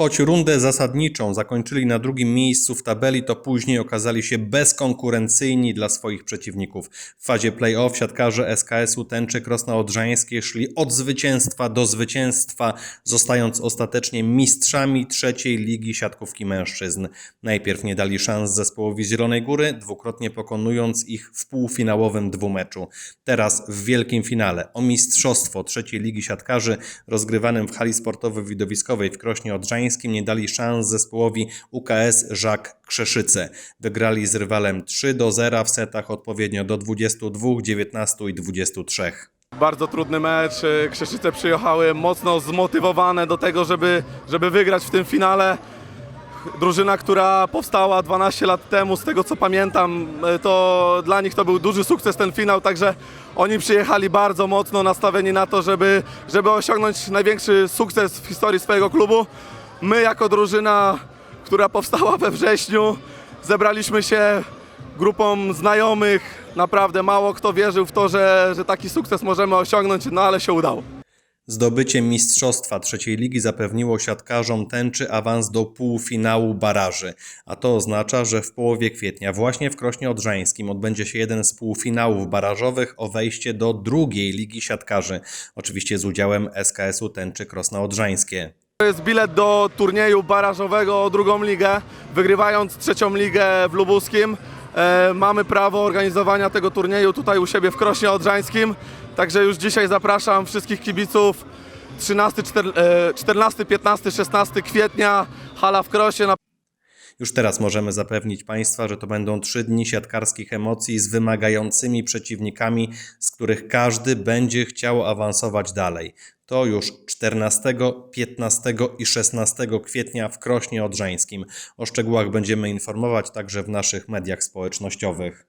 Choć rundę zasadniczą zakończyli na drugim miejscu w tabeli, to później okazali się bezkonkurencyjni dla swoich przeciwników. W fazie play-off siatkarze SKS-u Tęczy Krosna Odrzańskie szli od zwycięstwa do zwycięstwa, zostając ostatecznie mistrzami trzeciej ligi siatkówki mężczyzn. Najpierw nie dali szans zespołowi Zielonej Góry, dwukrotnie pokonując ich w półfinałowym dwumeczu. Teraz w wielkim finale o mistrzostwo trzeciej ligi siatkarzy rozgrywanym w hali sportowo-widowiskowej w Krośnie Odrzańskim nie dali szans zespołowi UKS Żak Krzeszyce. Wygrali z rywalem 3 do 0 w setach odpowiednio do 22, 19 i 23. Bardzo trudny mecz. Krzeszyce przyjechały mocno zmotywowane do tego, żeby, żeby wygrać w tym finale. Drużyna, która powstała 12 lat temu, z tego co pamiętam, to dla nich to był duży sukces ten finał, także oni przyjechali bardzo mocno nastawieni na to, żeby, żeby osiągnąć największy sukces w historii swojego klubu. My jako drużyna, która powstała we wrześniu, zebraliśmy się grupą znajomych. Naprawdę mało kto wierzył w to, że, że taki sukces możemy osiągnąć, no ale się udało. Zdobycie mistrzostwa trzeciej ligi zapewniło siatkarzom tęczy awans do półfinału baraży, a to oznacza, że w połowie kwietnia właśnie w Krośnie Odrzańskim odbędzie się jeden z półfinałów barażowych o wejście do drugiej ligi siatkarzy, oczywiście z udziałem SKS-u Tęczy Krosna Odrzańskie. To jest bilet do turnieju barażowego o drugą ligę. Wygrywając trzecią ligę w Lubuskim, e, mamy prawo organizowania tego turnieju tutaj u siebie w Krośnie Odrzańskim. Także już dzisiaj zapraszam wszystkich kibiców. 13, czter- e, 14, 15, 16 kwietnia, hala w Krosie. Na Już teraz możemy zapewnić Państwa, że to będą trzy dni siatkarskich emocji z wymagającymi przeciwnikami, z których każdy będzie chciał awansować dalej. To już 14, 15 i 16 kwietnia w Krośnie Odrzańskim. O szczegółach będziemy informować także w naszych mediach społecznościowych.